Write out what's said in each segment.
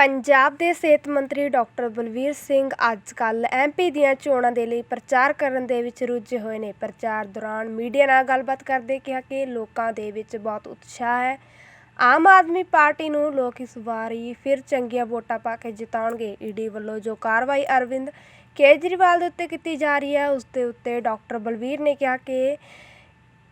ਪੰਜਾਬ ਦੇ ਸਿਹਤ ਮੰਤਰੀ ਡਾਕਟਰ ਬਲਵੀਰ ਸਿੰਘ ਅੱਜ ਕੱਲ ਐਮਪੀ ਦੀਆਂ ਚੋਣਾਂ ਦੇ ਲਈ ਪ੍ਰਚਾਰ ਕਰਨ ਦੇ ਵਿੱਚ ਰੁੱਝੇ ਹੋਏ ਨੇ। ਪ੍ਰਚਾਰ ਦੌਰਾਨ ਮੀਡੀਆ ਨਾਲ ਗੱਲਬਾਤ ਕਰਦੇ ਕਿਹਾ ਕਿ ਲੋਕਾਂ ਦੇ ਵਿੱਚ ਬਹੁਤ ਉਤਸ਼ਾਹ ਹੈ। ਆਮ ਆਦਮੀ ਪਾਰਟੀ ਨੂੰ ਲੋਕ ਇਸ ਵਾਰੀ ਫਿਰ ਚੰਗੀਆਂ ਵੋਟਾਂ ਪਾ ਕੇ ਜਿਤਾਉਣਗੇ। ਈਡੀ ਵੱਲੋਂ ਜੋ ਕਾਰਵਾਈ ਅਰਵਿੰਦ ਕੇਜਰੀਵਾਲ ਦੇ ਉੱਤੇ ਕੀਤੀ ਜਾ ਰਹੀ ਹੈ, ਉਸ ਦੇ ਉੱਤੇ ਡਾਕਟਰ ਬਲਵੀਰ ਨੇ ਕਿਹਾ ਕਿ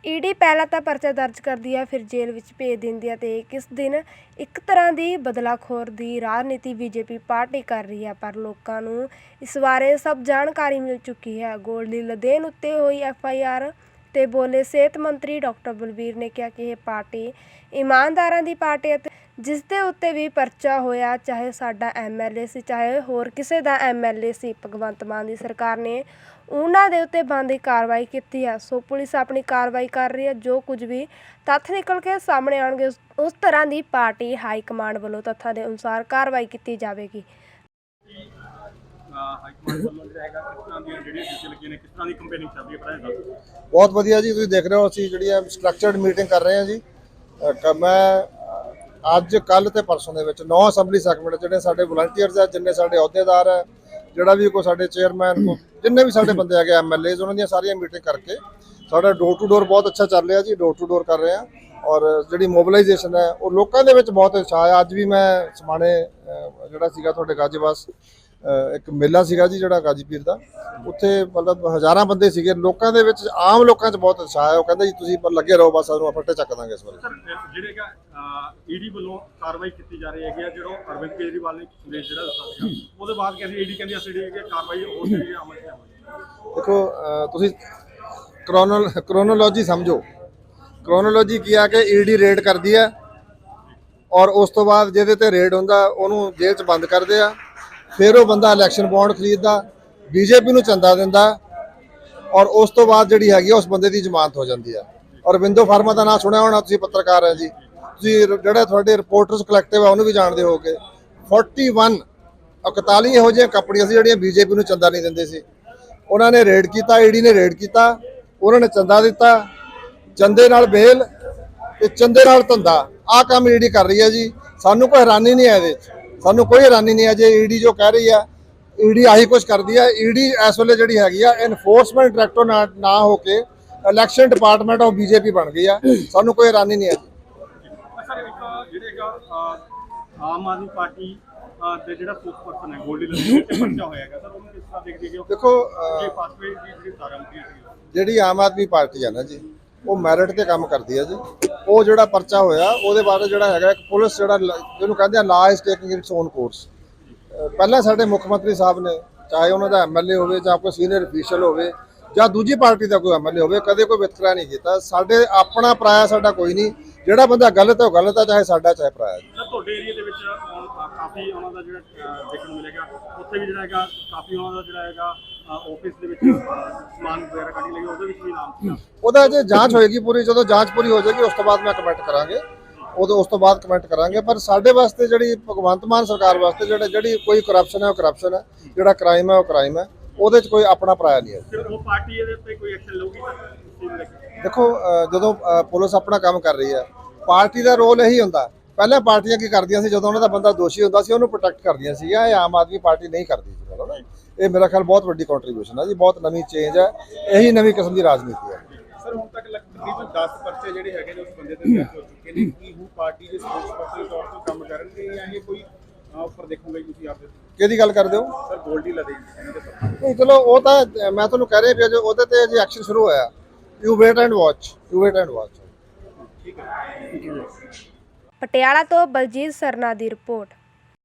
ਈ ਡੀ ਪਹਿਲਾਂ ਤਾਂ ਪਰਚਾ ਦਰਜ ਕਰਦੀ ਹੈ ਫਿਰ ਜੇਲ੍ਹ ਵਿੱਚ ਭੇਜ ਦਿੰਦੀ ਹੈ ਅਤੇ ਕਿਸ ਦਿਨ ਇੱਕ ਤਰ੍ਹਾਂ ਦੀ ਬਦਲਾਖੋਰ ਦੀ ਰਾਜਨੀਤੀ ਬੀ ਜੇ ਪੀ ਪਾਰਟੀ ਕਰ ਰਹੀ ਹੈ ਪਰ ਲੋਕਾਂ ਨੂੰ ਇਸ ਬਾਰੇ ਸਭ ਜਾਣਕਾਰੀ ਮਿਲ ਚੁੱਕੀ ਹੈ। ਗੋਲਡੀ ਲਦੇਨ ਉੱਤੇ ਹੋਈ ਐਫ ਆਈ ਆਰ ਤੇ ਬੋਲੇ ਸਿਹਤ ਮੰਤਰੀ ਡਾਕਟਰ ਬਲਬੀਰ ਨੇ ਕਿਹਾ ਕਿ ਇਹ ਪਾਰਟੀ ਇਮਾਨਦਾਰਾਂ ਦੀ ਪਾਰਟੀ ਅਤੇ ਜਿਸ ਦੇ ਉੱਤੇ ਵੀ ਪਰਚਾ ਹੋਇਆ ਚਾਹੇ ਸਾਡਾ ਐਮਐਲਏ ਸੀ ਚਾਹੇ ਹੋਰ ਕਿਸੇ ਦਾ ਐਮਐਲਏ ਸੀ ਭਗਵੰਤ ਮਾਨ ਦੀ ਸਰਕਾਰ ਨੇ ਉਹਨਾਂ ਦੇ ਉੱਤੇ ਬੰਦੀ ਕਾਰਵਾਈ ਕੀਤੀ ਹੈ ਸੋ ਪੁਲਿਸ ਆਪਣੀ ਕਾਰਵਾਈ ਕਰ ਰਹੀ ਹੈ ਜੋ ਕੁਝ ਵੀ ਤੱਥ ਨਿਕਲ ਕੇ ਸਾਹਮਣੇ ਆਉਣਗੇ ਉਸ- ਉਸ ਤਰ੍ਹਾਂ ਦੀ ਪਾਰਟੀ ਹਾਈ ਕਮਾਂਡ ਵੱਲੋਂ ਤੱਥਾਂ ਦੇ ਅਨੁਸਾਰ ਕਾਰਵਾਈ ਕੀਤੀ ਜਾਵੇਗੀ। ਹਾਈਕਮਾਂਡ ਵੱਲੋਂ ਜਿਹੜਾ ਹੈਗਾ ਕਿਸ ਤਰ੍ਹਾਂ ਦੀਆਂ ਜਿਹੜੀਆਂ ਡਿਊਟੀ ਲੱਗੀਆਂ ਨੇ ਕਿਸ ਤਰ੍ਹਾਂ ਦੀ ਕੰਪੇਨਿੰਗ ਚੱਲ ਰਹੀ ਹੈ ਪਤਾ ਹੈ ਬਹੁਤ ਵਧੀਆ ਜੀ ਤੁਸੀਂ ਦੇਖ ਰਹੇ ਹੋ ਅਸੀਂ ਜਿਹੜੀ ਹੈ ਸਟਰਕਚਰਡ ਮੀਟਿੰਗ ਕਰ ਰਹੇ ਹਾਂ ਜੀ। ਅ, ਕ- ਮੈਂ ਅੱਜ ਕੱਲ ਤੇ ਪਰਸੋਂ ਦੇ ਵਿੱਚ ਨੌ ਅਸੈਂਬਲੀ ਸੈਗਮੈਂਟ ਜਿਹੜੇ ਸਾਡੇ ਵਲੰਟੀਅਰਸ ਆ ਜਿੰਨੇ ਸਾਡੇ ਅਹੁਦੇਦਾਰ ਹੈ ਜਿਹੜਾ ਵੀ ਕੋਈ ਸਾਡੇ ਚੇਅਰਮੈਨ ਕੋ ਜਿੰਨੇ ਵੀ ਸਾਡੇ ਬੰਦੇ ਹੈਗੇ ਐਮਐਲਏਜ਼ ਉਹਨਾਂ ਦੀਆਂ ਸਾਰੀਆਂ ਮੀਟਿੰਗ ਕਰਕੇ ਸਾਡਾ ਡੋਰ ਟੂ ਡੋਰ ਬਹੁਤ ਅੱਛਾ ਚੱਲ ਰਿਹਾ ਜੀ ਡੋਰ ਟੂ ਡੋਰ ਕਰ ਰਹੇ ਹਾਂ ਔਰ ਜਿਹੜੀ ਮੋਬਿਲਾਈਜੇਸ਼ਨ ਹੈ ਉਹ ਲੋਕਾਂ ਦੇ ਵਿੱਚ ਬਹੁਤ ਉਤਸ਼ਾਹ ਹੈ ਅੱਜ ਵੀ ਮੈਂ ਸਮਾਣੇ ਜਿਹੜਾ ਸੀਗਾ ਤੁਹਾਡੇ ਗਾਜੀਵਾਸ ਅ, ਇੱਕ ਮੇਲਾ ਸੀਗਾ ਜੀ ਜਿਹੜਾ ਗਾਜੀ ਪੀਰ ਦਾ। ਉੱਥੇ ਮਤਲਬ ਹਜ਼ਾਰਾਂ ਬੰਦੇ ਸੀਗੇ। ਲੋਕਾਂ ਦੇ ਵਿੱਚ ਆਮ ਲੋਕਾਂ 'ਚ ਬਹੁਤ ਉਤਸ਼ਾਹ ਹੈ। ਉਹ ਕਹਿੰਦੇ ਜੀ ਤੁਸੀਂ ਪਰ ਲੱਗੇ ਰਹੋ ਬਸ ਸਾਨੂੰ ਫੱਟੇ ਚੱਕ ਦਾਂਗੇ ਇਸ ਵਾਰ। ਸਰ ਜਿਹੜੇ ਹੈਗਾ ਈਡੀ ਵੱਲੋਂ ਕਾਰਵਾਈ ਕੀਤੀ ਜਾ ਰਹੀ ਹੈਗੀ ਆ ਜਿਹੜਾ ਅਰਵਿੰਦ ਕੇਜਰੀਵਾਲ ਨੇ ਸੰਦੇਸ਼ ਜਿਹੜਾ ਦਿੱਤਾ ਉਹਦੇ ਬਾਅਦ ਕਹਿੰਦੇ ਈਡੀ ਕਹਿੰਦੀ ਅਸੀਂ ਜਿਹੜੀ ਕਾਰਵਾਈ ਹੋਰ ਜਿਹੜੀ ਹੈ ਅਮਲ ਚ ਦੇਖੋ ਤੁਸੀਂ ਕ੍ਰੋਨਲ ਕ੍ਰੋਨੋਲੋਜੀ ਸਮਝੋ। ਕ੍ਰੋਨੋਲੋਜੀ ਕੀ ਆ ਕਿ ਈਡੀ ਰੇਡ ਕਰਦੀ ਹੈ ਔਰ ਉਸ ਤੋਂ ਬਾਅਦ ਜਿਹਦੇ ਤੇ ਰੇਡ ਹੁੰਦਾ ਉਹਨੂੰ ਜੇਲ੍ਹ 'ਚ ਬੰਦ ਕਰਦੇ ਆ। ਫਿਰ ਉਹ ਬੰਦਾ ਇਲੈਕਸ਼ਨ ਬੌਂਡ ਖਰੀਦਦਾ ਬੀਜੇਪੀ ਨੂੰ ਚੰਦਾ ਦਿੰਦਾ ਔਰ ਉਸ ਤੋਂ ਬਾਅਦ ਜਿਹੜੀ ਹੈਗੀ ਆ, ਉਸ ਬੰਦੇ ਦੀ ਜ਼ਮਾਨਤ ਹੋ ਜਾਂਦੀ ਆ। ਔਰ ਵਿੰਦੋ ਫਾਰਮਾ ਦਾ ਨਾਮ ਸੁਣਿਆ ਹੋਣਾ ਤੁਸੀਂ ਪੱਤਰਕਾਰ ਹੈ ਜੀ? ਤੁਸੀਂ ਰ- ਜਿਹੜੇ ਤੁਹਾਡੇ ਰਿਪੋਰਟਰਸ ਕਲੈਕਟਿਵ ਆ ਉਹਨੂੰ ਵੀ ਜਾਣਦੇ ਹੋਗੇ 41 41 ਇਹੋ ਜਿਹੀਆਂ ਕੰਪਨੀਆਂ ਸੀ ਜਿਹੜੀਆਂ ਬੀਜੇਪੀ ਨੂੰ ਚੰਦਾ ਨਹੀਂ ਦਿੰਦੇ ਸੀ। ਉਹਨਾਂ ਨੇ ਰੇਡ ਕੀਤਾ ਈਡੀ ਨੇ ਰੇਡ ਕੀਤਾ ਉਹਨਾਂ ਨੇ ਚੰਦਾ ਦਿੱਤਾ ਚੰਦੇ ਨਾਲ ਬੇਲ ਤੇ ਚੰਦੇ ਨਾਲ ਧੰਦਾ। ਆਹ ਕੰਮ ਈਡੀ ਕਰ ਰਹੀ ਹੈ ਜੀ। ਸਾਨੂੰ ਕੋਈ ਹੈਰਾਨੀ ਨਹੀਂ ਹੈ ਇਹਦੇ 'ਚ ਸਾਨੂੰ ਕੋਈ ਹੈਰਾਨੀ ਨਹੀਂ ਹੈ ਜੇ ਈਡੀ ਜੋ ਕਹਿ ਰਹੀ ਹੈ ਈਡੀ ਆਹੀ ਕੁਝ ਕਰਦੀ ਹੈ। ਈਡੀ ਇਸ ਵੇਲੇ ਜਿਹੜੀ ਹੈਗੀ ਆ ਐਨਫੋਰਸਮੈਂਟ ਡਾਇਰੈਕਟਰ ਨਾ ਹੋ ਕੇ ਇਲੈਕਸ਼ਨ ਡਿਪਾਰਟਮੈਂਟ ਆਫ ਬੀਜੇਪੀ ਬਣ ਗਈ ਆ। ਸਾਨੂੰ ਕੋਈ ਹੈਰਾਨੀ ਨਹੀਂ ਹੈ। ਜੀ ਸਰ ਇੱਕ ਜਿਹੜੇ ਹੈਗਾ ਅਹ, ਆਮ ਆਦਮੀ ਪਾਰਟੀ ਅਹ, ਦੇ ਜਿਹੜਾ ਸਪੋਕਸਪਰਸਨ ਹੈ ਗੋਲਡੀ ਲੱਗੀ ਤੇ ਪਰਚਾ ਹੋਇਆ ਹੈਗਾ। ਸਰ ਉਹਨੂੰ ਕਿਸ ਤਰ੍ਹਾਂ ਦੇਖਦੇ ਹੋ? ਦੇਖੋ ਅਹ, ਇਹ ਫਾਸਟਵੇ ਦੀ ਜਿਹੜੀ ਧਾਰਾ ਮੰਤਰੀ ਸੀ ਜਿਹੜੀ ਆਮ ਆਦਮੀ ਪਾਰਟੀ ਆ ਨਾ ਜੀ ਉਹ ਮੈਰਿਟ ਤੇ ਕੰਮ ਕਰਦੀ ਹੈ ਜੀ। ਉਹ ਜਿਹੜਾ ਪਰਚਾ ਹੋਇਆ, ਉਹਦੇ ਬਾਰੇ ਜਿਹੜਾ ਹੈਗਾ, ਇੱਕ ਪੁਲਿਸ ਜਿਹੜਾ ਜਿਹਨੂੰ ਕਹਿੰਦੇ ਆ law is taking its own course. ਪਹਿਲਾਂ ਸਾਡੇ ਮੁੱਖ ਮੰਤਰੀ ਸਾਹਿਬ ਨੇ, ਚਾਹੇ ਉਹਨਾਂ ਦਾ ਐਮਐਲਏ ਹੋਵੇ ਜਾਂ ਕੋਈ ਸੀਨੀਅਰ ਅਫੀਸ਼ੀਅਲ ਹੋਵੇ, ਜਾਂ ਦੂਜੀ ਪਾਰਟੀ ਦਾ ਕੋਈ ਐਮਐਲਏ ਹੋਵੇ, ਕਦੇ ਕੋਈ ਵਿਤਕਰਾ ਨਹੀਂ ਕੀਤਾ। ਸਾਡੇ ਆਪਣਾ ਪਰਾਇਆ ਸਾਡਾ ਕੋਈ ਨਹੀਂ। ਜਿਹੜਾ ਬੰਦਾ ਗਲਤ ਹੈ, ਉਹ ਗਲਤ ਹੈ ਚਾਹੇ ਸਾਡਾ, ਚਾਹੇ ਪਰਾਇਆ। ਤੁਹਾਡੇ ਏਰੀਆ ਦੇ ਵਿੱਚ ਕਾਫੀ ਉਹਨਾਂ ਦਾ ਜਿਹੜਾ ਅਹ, ਦੇਖਣ ਨੂੰ ਮਿਲੇਗਾ। ਉੱਥੇ ਵੀ ਜਿਹੜਾ ਹੈਗਾ ਕਾਫੀ ਉਹਨਾਂ ਦਾ ਜਿਹੜਾ ਹੈਗਾ ਆਫਿਸ ਦੇ ਵਿੱਚ ਅਹ, ਸਮਾਨ ਵਗੈਰਾ ਕੱਢੀ ਲਈ ਉਹਦੇ ਵਿੱਚ ਵੀ ਨਾਮ ਸੀਗਾ। ਉਹਦਾ ਜੇ ਜਾਂਚ ਹੋਏਗੀ ਪੂਰੀ ਜਦੋਂ ਜਾਂਚ ਪੂਰੀ ਹੋ ਜਾਏਗੀ ਉਸ ਤੋਂ ਬਾਅਦ ਮੈਂ ਕਮੈਂਟ ਕਰਾਂਗੇ। ਉਦੋਂ ਉਸ ਤੋਂ ਬਾਅਦ ਕਮੈਂਟ ਕਰਾਂਗੇ। ਪਰ ਸਾਡੇ ਵਾਸਤੇ ਜਿਹੜੀ ਭਗਵੰਤ ਮਾਨ ਸਰਕਾਰ ਵਾਸਤੇ ਜਿਹੜੇ ਜਿਹੜੀ ਕੋਈ ਕਰਪਸ਼ਨ ਹੈ ਉਹ ਕਰਪਸ਼ਨ ਹੈ। ਜਿਹੜਾ ਕ੍ਰਾਈਮ ਹੈ ਉਹ ਕ੍ਰਾਈਮ ਹੈ। ਉਹਦੇ 'ਚ ਕੋਈ ਆਪਣਾ ਪਰਾਇਆ ਨਹੀਂ ਹੈ। ਫਿਰ ਉਹ ਪਾਰਟੀ ਇਹਦੇ ਉੱਤੇ ਕੋਈ ਐਕਸ਼ਨ ਲਊਗੀ? ਦੇਖੋ ਅ, ਜਦੋਂ ਅ, ਪੁਲਿਸ ਆਪਣਾ ਕੰਮ ਕਰ ਰਹੀ ਹੈ ਪਾਰਟੀ ਦਾ ਰੋਲ ਇਹੀ ਹੁੰਦਾ। ਪਹਿਲਾਂ ਪਾਰਟੀਆਂ ਕੀ ਕਰਦੀਆਂ ਸੀ ਜਦੋਂ ਉਹਨਾਂ ਦਾ ਬੰਦਾ ਦੋਸ਼ੀ ਹੁੰਦਾ ਸੀ ਉਹਨੂੰ ਪ੍ਰੋਟੈਕਟ ਕਰਦੀਆਂ ਸੀ। ਇਹ ਆਮ ਆਦਮੀ ਪਾਰਟੀ ਨਹੀਂ ਕਰਦੀ ਸੀ ਨਾ। ਇਹ ਮੇਰਾ ਖਿਆਲ ਬਹੁਤ ਵੱਡੀ ਕੰਟਰੀਬਿਊਸ਼ਨ ਹੈ ਜੀ ਬਹੁਤ ਨਵੀਂ ਚੇਂਜ ਹੈ ਇਹੀ ਨਵੀਂ ਕਿਸਮ ਦੀ ਰਾਜਨੀਤੀ ਹੈ ਸਰ ਹੁਣ ਤੱਕ ਤਕਰੀਬਨ 10 ਪਰਚੇ ਜਿਹੜੇ ਹੈਗੇ ਨੇ ਉਸ ਬੰਦੇ ਦੇ ਦਰਜ ਹੋ ਚੁੱਕੇ ਨੇ। ਕੀ ਉਹ ਪਾਰਟੀ ਦੇ ਸਪੋਕਸਪਰਸਨ ਤੌਰ ਤੇ ਕੰਮ ਕਰਨਗੇ ਜਾਂ ਇਹ ਕੋਈ ਉੱਪਰ ਦੇਖੂਗੇ ਤੁਸੀਂ ਆਪਦੇ ਕਿਹਦੀ ਗੱਲ ਕਰਦੇ ਹੋ? ਸਰ ਗੋਲਡੀ ਲਦੇ ਨਹੀਂ ਚਲੋ ਉਹ ਤਾਂ ਮੈਂ ਤੁਹਾਨੂੰ ਕਹਿ ਰਿਹਾ ਵੀ ਅਜੇ ਉਹਦੇ ਤੇ ਜੇ ਐਕਸ਼ਨ ਸ਼ੁਰੂ ਹੋਇਆ। You wait and watch you wait and watch Patiala ਤੋਂ ਬਲਜੀਤ ਸਰਨਾ ਦੀ ਰਿਪੋਰਟ।